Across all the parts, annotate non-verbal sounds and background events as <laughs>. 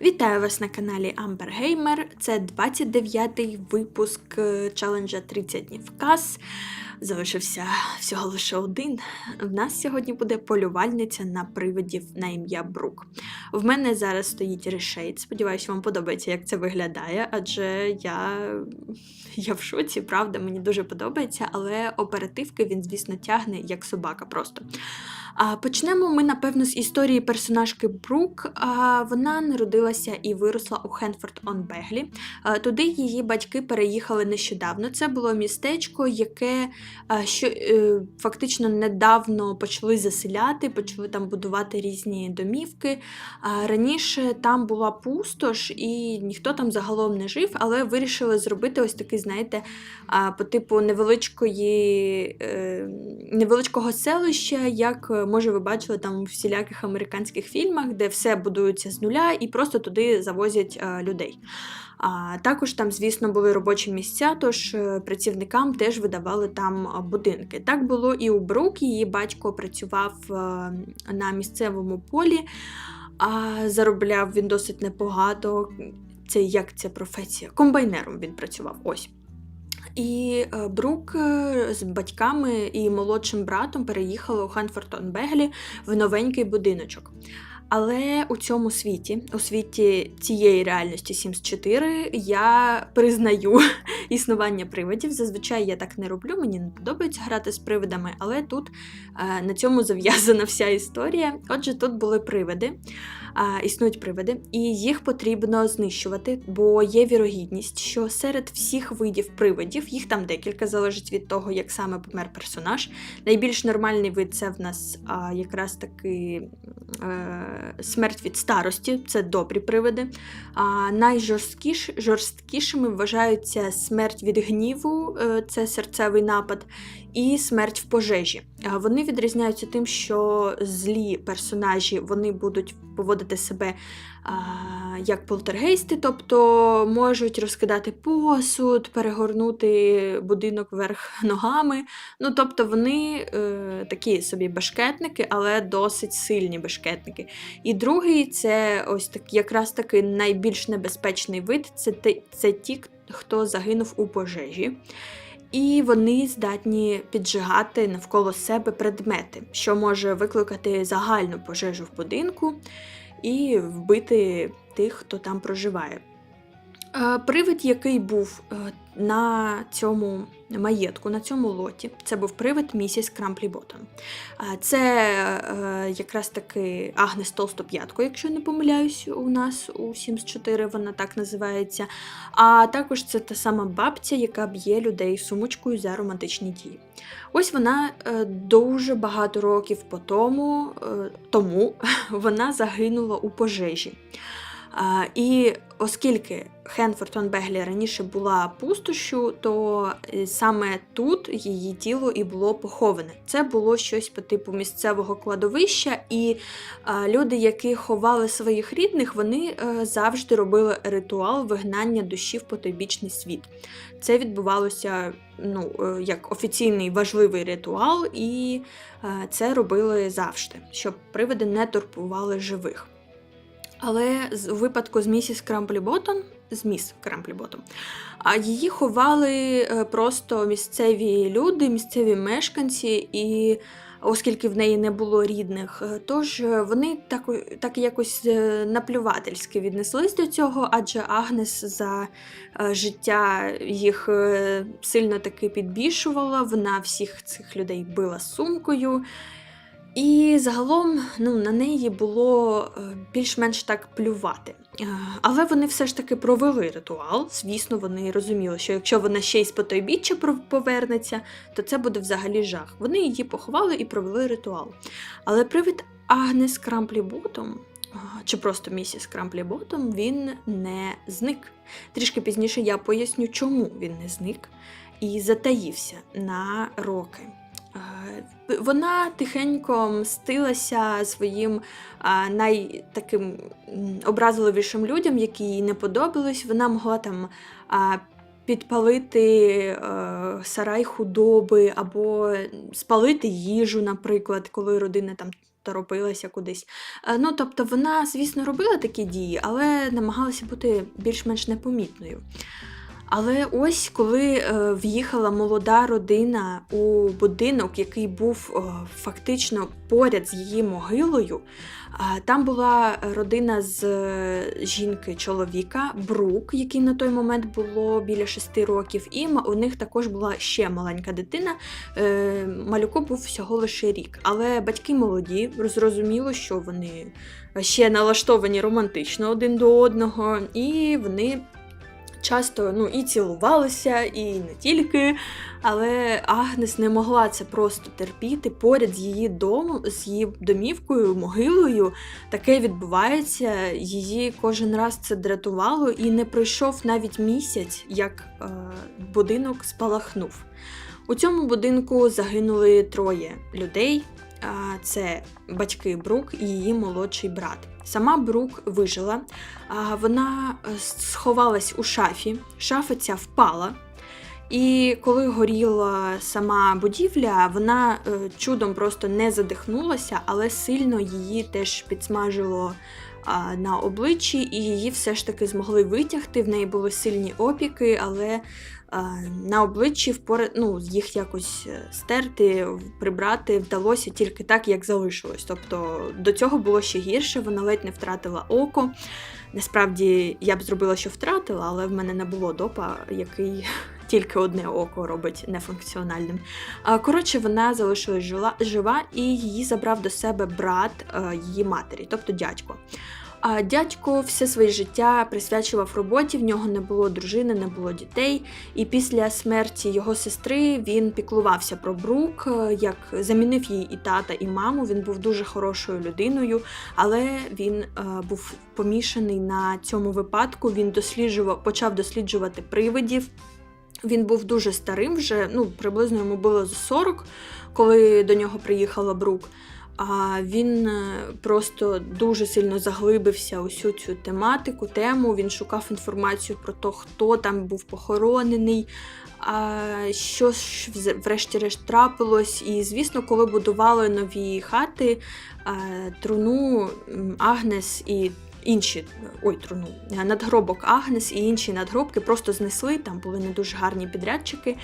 Вітаю вас на каналі Amber Gamer. Це 29-й випуск е, челенджа 30 днів кас. Залишився всього лише один. В нас сьогодні буде полювальниця на привидів на ім'я Брук. В мене зараз стоїть решейд. Сподіваюся, вам подобається, як це виглядає, адже я, я в шоці, правда, мені дуже подобається, але оперативки він, звісно, тягне як собака просто. А почнемо ми, напевно, з історії персонажки Брук. А, Вона народилася і виросла у Хенфорд он Беглі. Туди її батьки переїхали нещодавно. Це було містечко, яке а, що, е, фактично недавно почали заселяти, почали там будувати різні домівки. А, Раніше там була пустош, і ніхто там загалом не жив, але вирішили зробити ось такий, знаєте, а, по типу невеличкої, е, невеличкого селища, як е, може ви бачили там у всіляких американських фільмах, де все будується з нуля і просто туди завозять е, людей. А також там, звісно, були робочі місця, тож е, працівникам теж видавали там е, будинки. Так було і у Брук, її батько працював на місцевому полі, а заробляв він досить непогато. Це як ця професія? Комбайнером він працював. Ось. І е, Брук е, з батьками і молодшим братом переїхали у Ханфортон Беглі в новенький будиночок. Але у цьому світі, у світі цієї реальності Sims 4, я признаю <laughs> існування привидів. Зазвичай я так не роблю, мені не подобається грати з привидами, але тут е, на цьому <laughs> зав'язана вся історія. Отже, тут були привиди, е, існують привиди, і їх потрібно знищувати, бо є вірогідність, що серед всіх видів привидів, їх там декілька залежить від того, як саме помер персонаж. Найбільш нормальний вид це в нас а, якраз таки. Е, Смерть від старості це добрі привиди. А найжорсткіш, жорсткішими вважаються смерть від гніву, е, це серцевий напад, і смерть в пожежі. Вони відрізняються тим, що злі персонажі вони будуть поводити себе а, як полтергейсти, тобто можуть розкидати посуд, перегорнути будинок вверх <laughs> ногами. Ну, тобто вони е, такі собі башкетники, але досить сильні башкетники. І другий це ось так, якраз таки найбільш небезпечний вид це, це ті, хто загинув у пожежі. І вони здатні піджигати навколо себе предмети, що може викликати загальну пожежу в будинку і вбити тих, хто там проживає. Е, Привид, який був е, на цьому маєтку, на цьому лоті, це був привид місіс Крамплі Ботом. Е, Це е, якраз таки Агнес Толстоп'ятко, якщо не помиляюсь, у нас у Sims 4 вона так називається. А також це та сама бабця, яка б'є людей сумочкою за романтичні дії. Ось вона е, дуже багато років по тому, е, тому <laughs> вона загинула у пожежі. І оскільки Хенфортон Беглі раніше була пустощу, то е, саме тут її тіло і було поховане. Це було щось по типу місцевого кладовища, і люди, які ховали своїх рідних, вони е, завжди робили ритуал вигнання душі в потойбічний світ. Це відбувалося ну, е, як офіційний важливий ритуал, і це робили завжди, щоб привиди не турбували живих. Але з- випадку з місіс Крампліботом, з міс Крампліботом, а її ховали е, просто місцеві люди, місцеві мешканці, і оскільки в неї не було рідних, е, тож е, вони так, так якось наплювательськи віднеслись до цього, адже Агнес за життя їх сильно таки підбільшувала, вона всіх цих людей била сумкою. І загалом ну, на неї було е, більш-менш так плювати. Е, Але вони все ж таки провели ритуал. Звісно, вони розуміли, що якщо вона ще й з потойбіччя повернеться, то це буде взагалі жах. Вони її поховали і провели ритуал. Але привид Агнес Крамплі Ботом, чи просто місіс Крамплі Ботом, він не зник. Трішки пізніше я поясню, чому він не зник і затаївся на роки. Вона тихенько мстилася своїм а, най таким м, образливішим людям, які їй не подобались. Вона могла там підпалити сарай худоби або спалити їжу, наприклад, коли родина там торопилася кудись. Ну, тобто, вона, звісно, робила такі дії, але намагалася бути більш-менш непомітною. Але ось коли е, в'їхала молода родина у будинок, який був е, фактично поряд з її могилою, а, там була родина з е, жінки чоловіка, Брук, який на той момент було біля 6 років, і у них також була ще маленька дитина. Е, Малюку був всього лише рік. Але батьки молоді, зрозуміло, що вони ще налаштовані романтично один до одного, і вони часто ну, і цілувалися, і не тільки. Але Агнес не могла це просто терпіти. Поряд з її домом, з її домівкою, могилою таке відбувається. Її кожен раз це дратувало, і не пройшов навіть місяць, як е, будинок спалахнув. У цьому будинку загинули троє людей. Це батьки Брук і її молодший брат. Сама Брук вижила. Вона е, сховалась у шафі. Шафа ця впала. І коли горіла сама будівля, вона е, чудом просто не задихнулася, але сильно її теж підсмажило на обличчі, і її все ж таки змогли витягти. В неї були сильні опіки, але на обличчі впора... ну, їх якось е, стерти, прибрати вдалося тільки так, як залишилось. Тобто до цього було ще гірше, вона ледь не втратила око. Насправді я б зробила, що втратила, але в мене не було допа, який <laughs> тільки одне око робить нефункціональним. Коротше, вона залишилась жила, жива і її забрав до себе брат е, її матері, тобто дядько. А дядько все своє життя присвячував роботі, в нього не було дружини, не було дітей. І після смерті його сестри він піклувався про Брук, е, як замінив їй і тата, і маму. Він був дуже хорошою людиною, але він е, був помішаний на цьому випадку. Він досліджував, почав досліджувати привидів. Він був дуже старим, вже ну приблизно йому було за 40, коли до нього приїхала Брук. А він е, просто дуже сильно заглибився усю цю тематику, тему. Він шукав інформацію про те, хто там був похоронений, що ж врешті-решт трапилось. І, звісно, коли будували нові хати, е, труну Агнес і інші ой, труну, надгробок Агнес і інші надгробки просто знесли. Там були не дуже гарні підрядчики,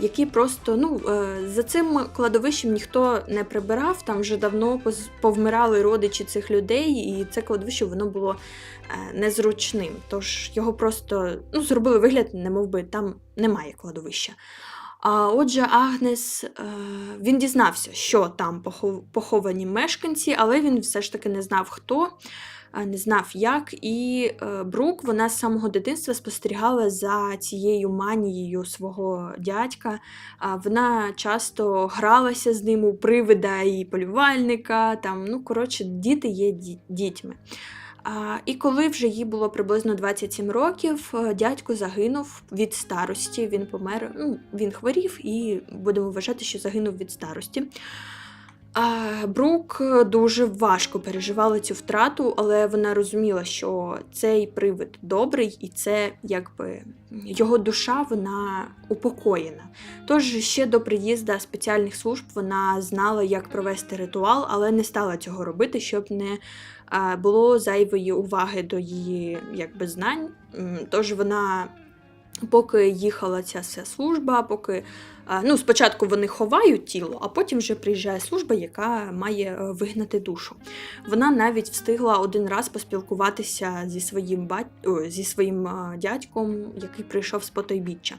які просто ну е, за цим кладовищем ніхто не прибирав. Там вже давно повмирали родичі цих людей, і це кладовище воно було е, незручним. Тож його просто ну, зробили вигляд, немов би там немає кладовища. А отже, Агнес е, він дізнався, що там поховані мешканці, але він все ж таки не знав хто, не знав як. І е, Брук вона з самого дитинства спостерігала за цією манією свого дядька. Вона часто гралася з ним у привида і полювальника. Там, ну, коротше, діти є дітьми. І коли вже їй було приблизно 27 років, е, дядько загинув від старості. Він помер. Ну, він хворів і будемо вважати, що загинув від старості. Брук дуже важко переживала цю втрату, але вона розуміла, що цей привид добрий, і це якби його душа вона упокоєна. Тож ще до приїзду спеціальних служб вона знала, як провести ритуал, але не стала цього робити, щоб не було зайвої уваги до її якби, знань. Тож вона, поки їхала ця вся служба, поки ну, спочатку вони ховають тіло, а потім вже приїжджає служба, яка має е, вигнати душу. Вона навіть встигла один раз поспілкуватися зі своїм бать... о, зі своїм дядьком, який прийшов з потойбіччя.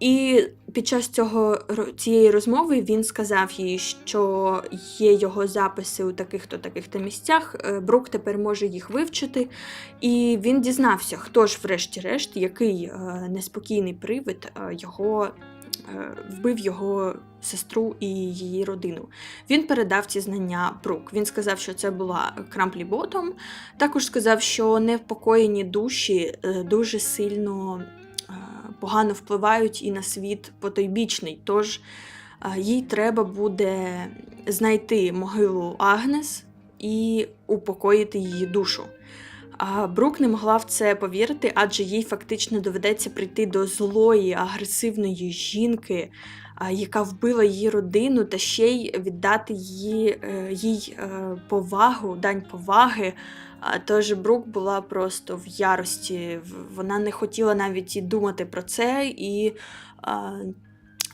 І під час цього цієї розмови він сказав їй, що є його записи у таких-то таких-то місцях. е, Брук тепер може їх вивчити. І він дізнався, хто ж, врешті-решт, який е, неспокійний привид е, його вбив його сестру і її родину. Він передав ці знання Брук. Він сказав, що це була Крамплі Ботом. Також сказав, що невпокоєні душі дуже сильно погано впливають і на світ потойбічний. Тож е, їй треба буде знайти могилу Агнес і упокоїти її душу. А Брук не могла в це повірити, адже їй фактично доведеться прийти до злої, агресивної жінки, яка вбила її родину, та ще й віддати її, е, їй е, повагу, дань поваги. А, Тож Брук була просто в ярості. Вона не хотіла навіть і думати про це. І, а,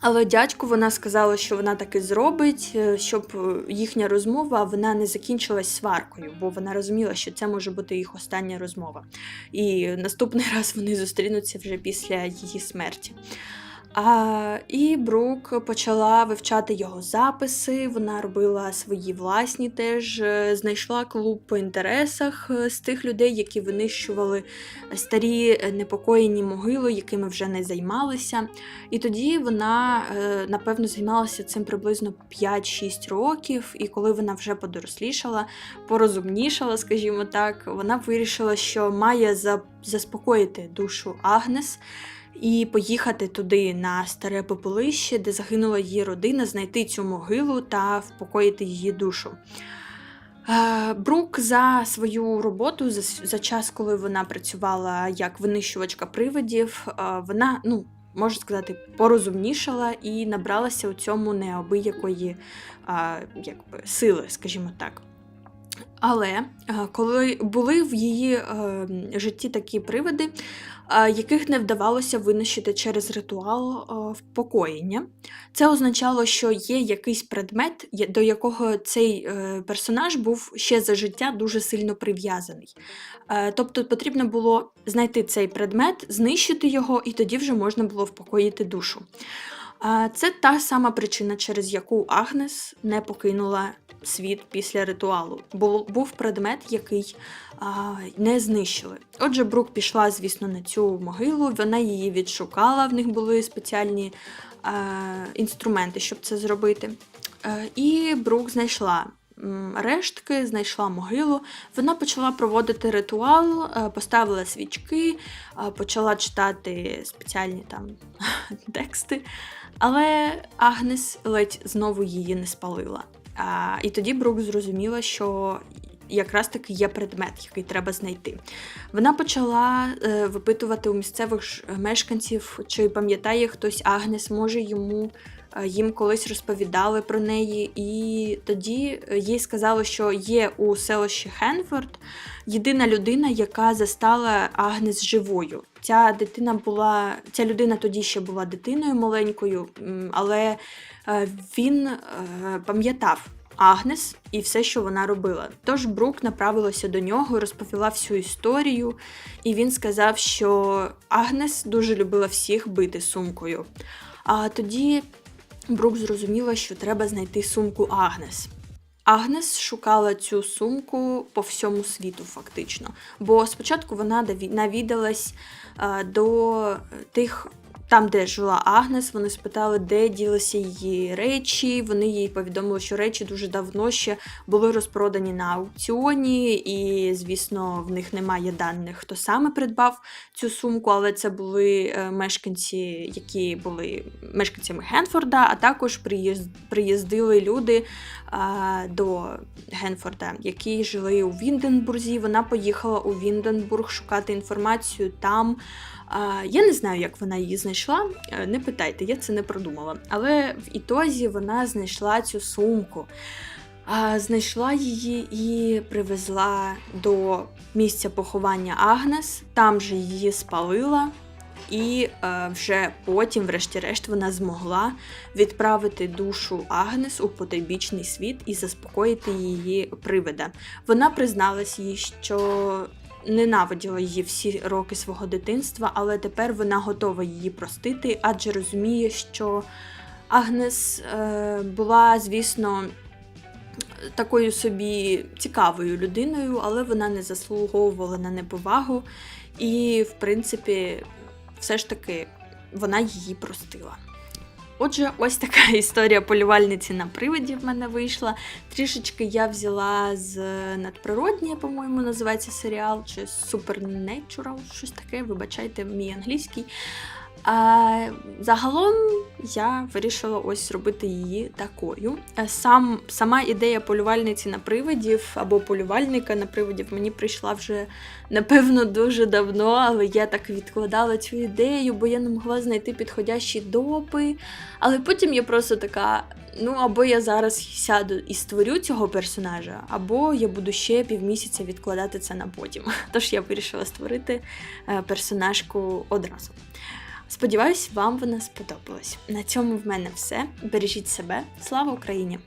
але дядьку вона сказала, що вона таки зробить, е, щоб е, їхня розмова вона не закінчилась сваркою, бо вона розуміла, що це може бути їх остання розмова. І наступний <laughs> раз вони зустрінуться вже після її смерті. А, і Брук почала вивчати його записи. Вона робила свої власні теж, е, знайшла клуб по інтересах е, з тих людей, які винищували старі е, непокоєні могили, якими вже не займалися. І тоді вона, напевно, займалася цим приблизно 5-6 років. І коли вона вже подорослішала, порозумнішала, скажімо так, вона вирішила, що має за- заспокоїти душу Агнес і поїхати туди на старе попелище, де загинула її родина, знайти цю могилу та впокоїти її душу. Е, Брук за свою роботу, за, час, коли вона працювала як винищувачка привидів, е, вона, ну, можна сказати, порозумнішала і набралася у цьому неабиякої якби, сили, скажімо так. Але е, коли були в її е, житті такі привиди, е, яких не вдавалося винищити через ритуал е, впокоєння, це означало, що є якийсь предмет, до якого цей е, персонаж був ще за життя дуже сильно прив'язаний. Е, Тобто потрібно було знайти цей предмет, знищити його, і тоді вже можна було впокоїти душу. Це та сама причина, через яку Агнес не покинула світ після ритуалу. Бу- Був предмет, який не знищили. Отже, Брук пішла, звісно, на цю могилу, вона її відшукала, в них були спеціальні інструменти, щоб це зробити. Е, І Брук знайшла рештки, знайшла могилу. Вона почала проводити ритуал, е, поставила свічки, е, почала читати спеціальні там <laughs> тексти. Але Агнес ледь знову її не спалила. А, і тоді Брук зрозуміла, що якраз таки є предмет, який треба знайти. Вона почала е, випитувати у місцевих ж мешканців, чи пам'ятає хтось Агнес, може йому. Е, Їм колись розповідали про неї, і тоді е, їй сказали, що є у селищі Хенфорд єдина людина, яка застала Агнес живою. Ця дитина була, ця людина тоді ще була дитиною маленькою, але е, він пам'ятав Агнес і все, що вона робила. Тож Брук направилася до нього, розповіла всю історію, і він сказав, що Агнес дуже любила всіх бити сумкою. А тоді Брук зрозуміла, що треба знайти сумку Агнес. Агнес шукала цю сумку по всьому світу, фактично. Бо спочатку вона навідалась е, до тих. Там, де жила Агнес, вони спитали, де ділися її речі. Вони їй повідомили, що речі дуже давно ще були розпродані на аукціоні, і, звісно, в них немає даних, хто саме придбав цю сумку, але це були е, мешканці, які були мешканцями Генфорда, а також приїзд- приїздили люди до Генфорда, які жили у Вінденбурзі. Вона поїхала у Вінденбург шукати інформацію там. Я не знаю, як вона її знайшла. е, Не питайте, я це не продумала. Але в ітозі вона знайшла цю сумку. Знайшла її і привезла до місця поховання Агнес. Там же її спалила. І е, вже потім, врешті-решт, вона змогла відправити душу Агнес у потойбічний світ і заспокоїти її привида. Вона призналась їй, що ненавиділа її всі роки свого дитинства, але тепер вона готова її простити, адже розуміє, що Агнес е, була, звісно, такою собі цікавою людиною, але вона не заслуговувала на неповагу, і, в принципі, все ж таки вона її простила. Отже, ось така <laughs> історія полювальниці на приводі в мене вийшла. Трішечки я взяла з надприроднє, по-моєму, називається серіал, чи Supernatural, щось таке, вибачайте, мій англійський. А загалом я вирішила ось зробити її такою. Е, Сам, сама ідея полювальниці на привидів або полювальника на привидів мені прийшла вже напевно дуже давно, але я так відкладала цю ідею, бо я не могла знайти підходящі допи. Але потім я просто така: ну або я зараз сяду і створю цього персонажа, або я буду ще півмісяця відкладати це на потім. <laughs> Тож я вирішила створити е, персонажку одразу. Сподіваюсь, вам вона сподобалась. На цьому в мене все. Бережіть себе. Слава Україні!